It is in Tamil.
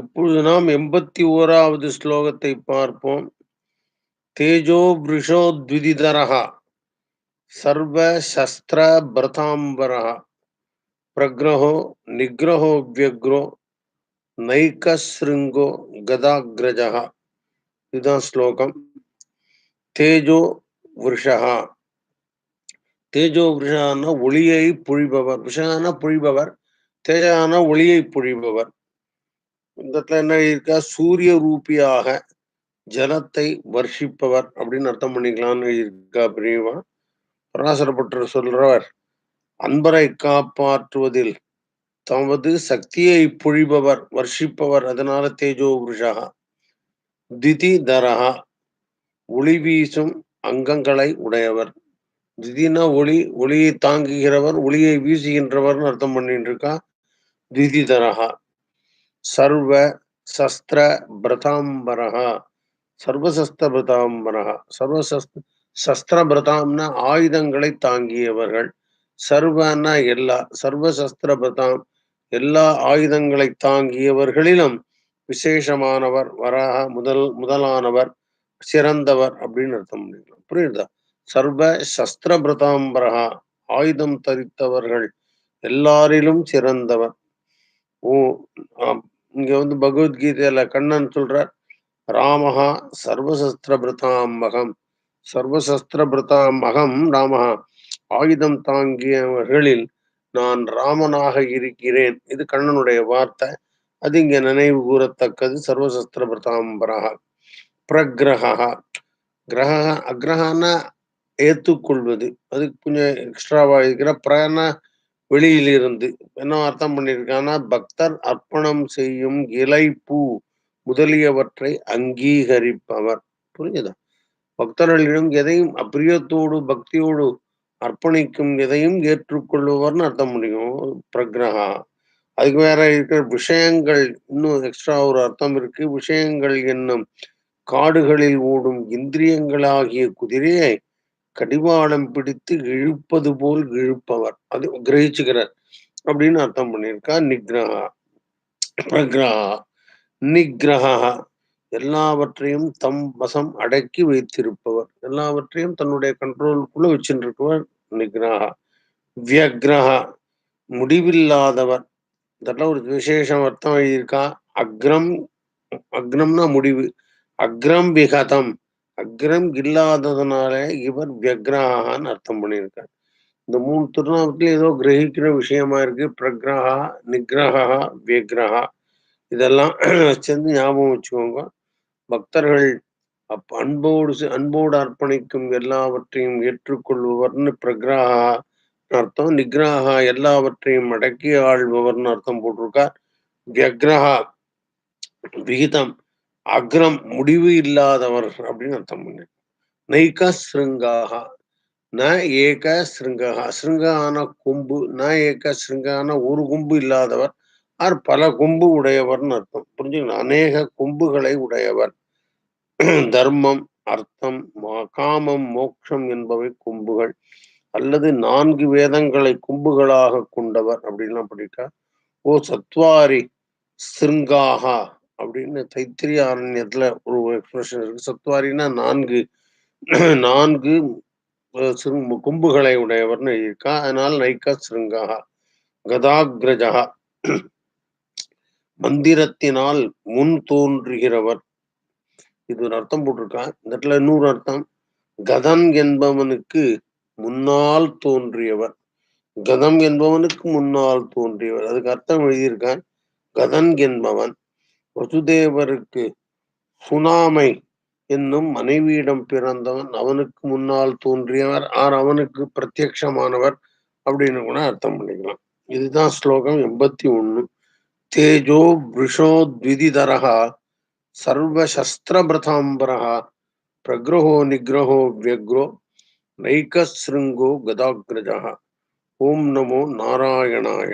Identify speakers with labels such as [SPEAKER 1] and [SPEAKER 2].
[SPEAKER 1] இப்பொழுது நாம் எண்பத்தி ஓராவது ஸ்லோகத்தை பார்ப்போம். தேஜோ விருஷோ த்விதிதரஹா சர்வ சஸ்திர பிரதாம்பரஹா பிரக்ரஹோ நிகிரஹோ வியக்ரோ நைகஸ்ருங்கோ கதாகிரஜா இதுதான் ஸ்லோகம். தேஜோ விருஷா தேஜோ விஷான ஒளியை பொழிபவர். விஷான பொழிபவர் தேஜான ஒளியை பொழிபவர். இந்த இடத்துல என்ன இருக்கா சூரிய ரூபியாக ஜலத்தை வர்ஷிப்பவர் அப்படின்னு அர்த்தம் பண்ணிக்கலாம்னு இருக்கா பிரியவா? பராசரப்பட்டு சொல்றவர் அன்பரை காப்பாற்றுவதில் தமது சக்தியை பொழிபவர் வர்ஷிப்பவர் அதனால தேஜோ புருஷா திதி தரஹா ஒளி வீசும் அங்கங்களை உடையவர். திதினா ஒளி ஒளியை தாங்குகிறவர் ஒளியை வீசுகின்றவர்னு அர்த்தம் பண்ணிட்டு இருக்கா? திதிதரஹா சர்வ சஸ்திர பிரதாம்பரஹா. சர்வசஸ்திர பிரதாம்பரஹா சர்வசஸ்த சஸ்திர பிரதாம்னா ஆயுதங்களை தாங்கியவர்கள். சர்வனா எல்லா சர்வசஸ்திர பிரதாம் எல்லா ஆயுதங்களை தாங்கியவர்களிலும் விசேஷமானவர் வராக முதல் முதலானவர் சிறந்தவர் அப்படின்னு அர்த்தம் பண்ணிக்கலாம். புரியுதா? சர்வ சஸ்திர பிரதாம்பரகா ஆயுதம் தரித்தவர்கள் எல்லாரிலும் சிறந்தவர். ஓ இங்க வந்து பகவத்கீதையில கண்ணன் சொல்றார் ராமஹா சர்வசஸ்திர பிரதாம்பகம் சர்வசஸ்திர பிரதாம்பகம் ராமஹா ஆயுதம் தாங்கியவர்களில் நான் ராமனாக இருக்கிறேன். இது கண்ணனுடைய வார்த்தை. அது இங்க நினைவு கூறத்தக்கது சர்வசஸ்திர பிரதாம்பரா பிரகிரகா கிரக அக்ரஹான ஏற்றுக்கொள்வது அது கொஞ்சம் எக்ஸ்ட்ராவா இருக்கிற பிராண வெளியிலிருந்து. என்ன அர்த்தம் பண்ணியிருக்கான்னா பக்தர் அர்ப்பணம் செய்யும் இலை பூ முதலியவற்றை அங்கீகரிப்பவர். புரிஞ்சுதா? பக்தர்களிடம் எதையும் அப்பிரியத்தோடு பக்தியோடு அர்ப்பணிக்கும் எதையும் ஏற்றுக்கொள்பவர்னு அர்த்தம் முடியும் பிரக்ரஹா அதுக்கு வேற இருக்கிற விஷயங்கள் இன்னும் எக்ஸ்ட்ரா ஒரு அர்த்தம் இருக்கு. விஷயங்கள் என்னும் காடுகளில் ஓடும் இந்திரியங்களாகிய குதிரையை கடிவாளம் பிடித்து இழுப்பது போல் இழுப்பவர். அது கிரகிச்சுக்கிறார். அப்படின்னு அர்த்தம் பண்ணியிருக்கா. நிக்ரஹா. பிரக்ரஹா. நிக்ரஹா. எல்லாவற்றையும் தம் வசம் அடக்கி வைத்திருப்பவர். எல்லாவற்றையும் தன்னுடைய கண்ட்ரோலுக்குள்ள வச்சுருக்கவர் நிக்ரஹா. வியக்ரஹா. முடிவில்லாதவர். இதெல்லாம் ஒரு விசேஷம் அர்த்தம் எழுதியிருக்கா. அக்ரம் அக்னம்னா முடிவு. அக்ரம் விகதம். அக்ரம் இல்லாததுனால இவர் வியக்ரஹான்னு அர்த்தம் பண்ணியிருக்கார். இந்த மூணு திருநாமத்துல ஏதோ கிரகிக்கிற விஷயமா இருக்கு. பிரக்ரஹா நிகிரகா வியக்ரஹா இதெல்லாம் வச்சிருந்து ஞாபகம் வச்சுக்கோங்க. பக்தர்கள் அப் அன்போடு அன்போடு அர்ப்பணிக்கும் எல்லாவற்றையும் ஏற்றுக்கொள்பவர்னு பிரக்ரஹா அர்த்தம். நிகிரகா எல்லாவற்றையும் அடக்கி ஆள்பவர்னு அர்த்தம் போட்டிருக்கார். வியக்ரஹா விகிதம். அக்ரம் முடிவு இல்லாதவர் அப்படின்னு அர்த்தம் பண்ணேன் நைக ஸ்ருங்காக ந ஏக ஸ்ருங்கா ஸ்ருங்கான கொம்பு ந ஏக ஸ்ருங்கான ஒரு கொம்பு இல்லாதவர் ஆர் பல கொம்பு உடையவர்னு அர்த்தம். புரிஞ்சுக்கணும் அநேக கொம்புகளை உடையவர். தர்மம் அர்த்தம் காமம் மோட்சம் என்பவை கொம்புகள். அல்லது நான்கு வேதங்களை கொம்புகளாக கொண்டவர் அப்படின்லாம் படிக்க ஓ சத்வாரி சிருங்காகா அப்படின்னு தைத்திரிய ஆரண்யத்துல ஒரு எக்ஸ்பிரஷன் இருக்கு. சத்வாரினா நான்கு நான்கு கொம்புகளை உடையவர்னு இருக்கா? அதனால நைக்கா சிருங்கா கதாகிரஜா. மந்திரத்தினால் முன் தோன்றுகிறவர். இது ஒரு அர்த்தம் போட்டிருக்கான். இந்த இடத்துல இன்னொரு அர்த்தம். கதன் என்பவனுக்கு முன்னால் தோன்றியவர். கதம் என்பவனுக்கு முன்னால் தோன்றியவர். அதுக்கு அர்த்தம் எழுதியிருக்கான். கதன் என்பவன். வசுதேவருக்கு சுனாமை என்னும் மனைவியிடம் பிறந்தவன் அவனுக்கு முன்னால் தோன்றியவர் ஆர் அவனுக்கு பிரத்யக்ஷமானவர் அப்படின்னு கூட அர்த்தம் பண்ணிக்கலாம். இதுதான் ஸ்லோகம் எண்பத்தி ஒண்ணு தேஜோ விஷோ த்விதிதரகா சர்வசஸ்திர பிரதாம்பரா பிரகிரகோ நிகிரகோ வியக்ரோ நைகஸ்ருங்கோ கதாகிரஜா ஓம் நமோ நாராயணாய.